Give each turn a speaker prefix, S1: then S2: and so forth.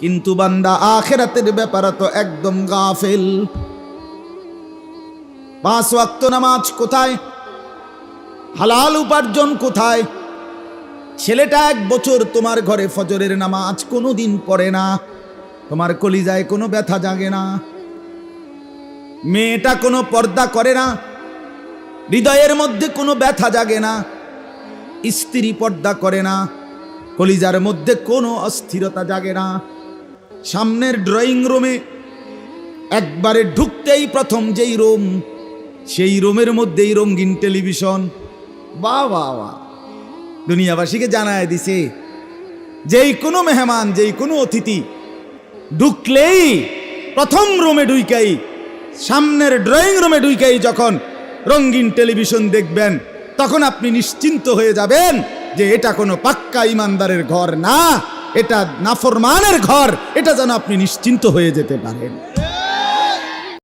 S1: কিন্তু বান্দা, আখেরাতের ব্যাপারে তো একদম গাফেল। পাঁচ ওয়াক্ত নামাজ কোথায়? হালাল উপার্জন কোথায়? ছেলেটা এক বছর তোমার ঘরে ফজরের নামাজ কোনো দিন পড়ে না। তোমার কলিজায় কোনো ব্যথা জাগে না। মেয়েটা কোনো পর্দা করে না। হৃদয়ের মধ্যে কোনো ব্যথা জাগে না। স্ত্রী পর্দা করে না। কলিজার মধ্যে কোনো অস্থিরতা জাগে না। সামনের ড্রয়িং রুমে একবারে ঢুকতেই প্রথম যেই রুম সেই রুমের মধ্যেই রঙিন টেলিভিশন বা বা বাহ দুনিয়াবাসীকে জানায় দিছে, যেই কোনো মেহমান, যেই কোনো অতিথি ঢুকলেই প্রথম রুমে ঢুইকাই, সামনের ড্রয়িং রুমে ঢুইকাই যখন রঙিন টেলিভিশন দেখবেন, তখন আপনি নিশ্চিন্ত হয়ে যাবেন যে এটা কোনো পাক্কা ইমানদারের ঘর না। এটা নাফরমানের ঘর এটা যেন আপনি নিশ্চিন্ত হয়ে যেতে পারেন।